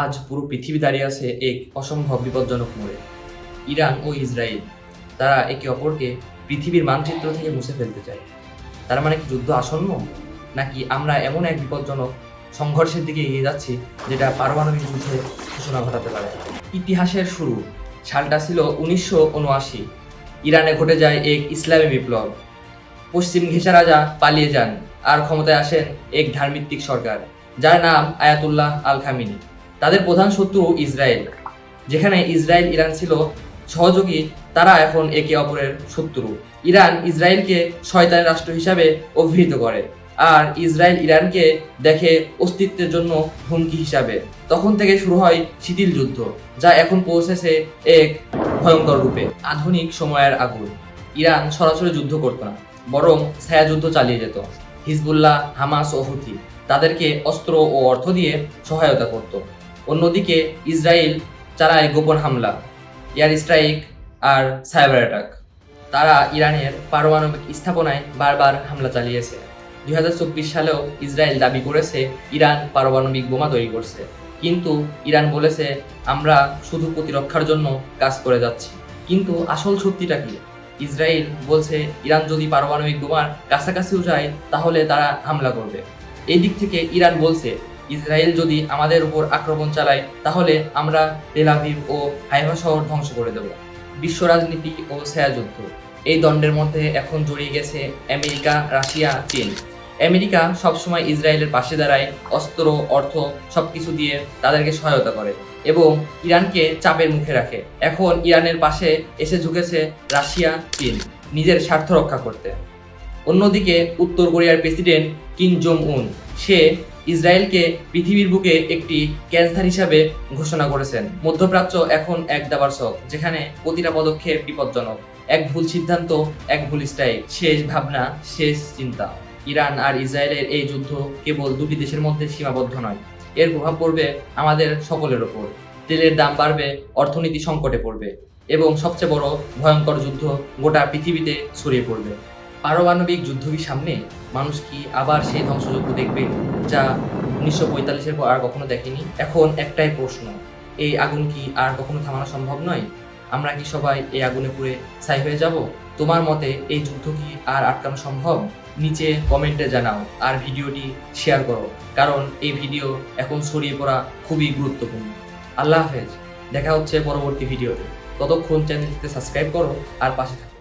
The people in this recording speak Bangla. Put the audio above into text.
আজ পুরো পৃথিবী দাঁড়িয়ে আছে এক অসম্ভব বিপজ্জনক মোড়ে। ইরান ও ইসরায়েল, তারা একে অপরকে পৃথিবীর মানচিত্র থেকে মুছে ফেলতে চায়। তার মানে কি যুদ্ধ আসন্ন? নাকি আমরা এমন এক বিপজ্জনক সংঘর্ষের দিকে এগিয়ে যাচ্ছি যেটা পারমাণবিক যুদ্ধে সূচনা ঘটাতে পারে? ইতিহাসের শুরু। সালটা ছিল উনিশশো উনআশি। ইরানে ঘটে যায় এক ইসলামী বিপ্লব। পশ্চিম ঘেঁষা রাজা পালিয়ে যান আর ক্ষমতায় আসেন এক ধার্মিত্তিক সরকার, যার নাম আয়াতুল্লাহ আল খামিনি তাদের প্রধান শত্রু ইসরায়েল, যেখানে ইসরায়েল, ইরান ছিল সহযোগী, তারা এখন একে অপরের শত্রু। ইরান ইসরায়েলকে শয়তানের রাষ্ট্র হিসাবে অভিহিত করে, আর ইসরায়েল ইরানকে দেখে অস্তিত্বের জন্য হুমকি হিসাবে। তখন থেকে শুরু হয় শিথিল যুদ্ধ, যা এখন পৌঁছেছে এক ভয়ঙ্কর রূপে, আধুনিক সময়ের আগুন। ইরান সরাসরি যুদ্ধ করত না, বরং ছায়া যুদ্ধ চালিয়ে যেত। হিজবুল্লাহ, হামাস ও হুথি তাদেরকে অস্ত্র ও অর্থ দিয়ে সহায়তা করত। অন্যদিকে ইসরায়েল চালায় গোপন হামলা, এয়ার স্ট্রাইক আর সাইবার অ্যাটাক। তারা ইরানের পারমাণবিক স্থাপনায় বারবার হামলা চালিয়েছে। দুই হাজার চব্বিশ সালেও ইসরায়েল দাবি করেছে ইরান পারমাণবিক বোমা তৈরি করছে। কিন্তু ইরান বলেছে, আমরা শুধু প্রতিরক্ষার জন্য কাজ করে যাচ্ছি। কিন্তু আসল সত্যিটা কি? ইসরায়েল বলছে, ইরান যদি পারমাণবিক বোমার কাছাকাছিও যায়, তাহলে তারা হামলা করবে। এই দিক থেকে ইরান বলছে ইসরায়েল যদি আমাদের উপর আক্রমণ চালায়, তাহলে আমরা তেলাভিভ ও হাইফা শহর ধ্বংস করে দেব। বিশ্ব রাজনীতি ও ছায়া যুদ্ধ। এই দণ্ডের মধ্যে এখন জড়িয়ে গেছে আমেরিকা, রাশিয়া, চীন। আমেরিকা সবসময় ইসরায়েলের পাশে দাঁড়ায়, অস্ত্র, অর্থ সবকিছু দিয়ে তাদেরকে সহায়তা করে এবং ইরানকে চাপের মুখে রাখে। এখন ইরানের পাশে এসে ঝুঁকেছে রাশিয়া, চীন, নিজের স্বার্থ রক্ষা করতে। অন্যদিকে উত্তর কোরিয়ার প্রেসিডেন্ট কিম জং উন, সে ইসরায়েলকে পৃথিবীর বুকে একটি ক্যান্সার হিসাবে ঘোষণা করেছেন। মধ্যপ্রাচ্য এখন এক দাবার শখ যেখানে প্রতিটা পদক্ষেপ বিপজ্জনক। এক ভুল সিদ্ধান্ত, এক ভুল স্টাইল শেষ ভাবনা, শেষ চিন্তা। ইরান আর ইসরায়েলের এই যুদ্ধ কেবল দুটি দেশের মধ্যে সীমাবদ্ধ নয়, এর প্রভাব পড়বে আমাদের সকলের ওপর। তেলের দাম বাড়বে, অর্থনীতি সংকটে পড়বে, এবং সবচেয়ে বড় ভয়ঙ্কর যুদ্ধ গোটা পৃথিবীতে ছড়িয়ে পড়বে। পারমাণবিক যুদ্ধ কি সামনে মানুষ কি আবার সেই ধ্বংসযজ্ঞ দেখবে যা উনিশশো পঁয়তাল্লিশের পর আর কখনো দেখেনি? এখন একটাই প্রশ্ন, এই আগুন কি আর কখনো থামানো সম্ভব নয়? আমরা কি সবাই এই আগুনে পুড়ে ছাই হয়ে যাব? তোমার মতে এই যুদ্ধ কি আর আটকানো সম্ভব? নিচে কমেন্টে জানাও আর ভিডিওটি শেয়ার করো, কারণ এই ভিডিও এখন ছড়িয়ে পড়া খুবই গুরুত্বপূর্ণ। আল্লাহ হাফেজ, দেখা হচ্ছে পরবর্তী ভিডিওতে। ততক্ষণ চ্যানেলটিতে সাবস্ক্রাইব করো আর পাশে থাকো।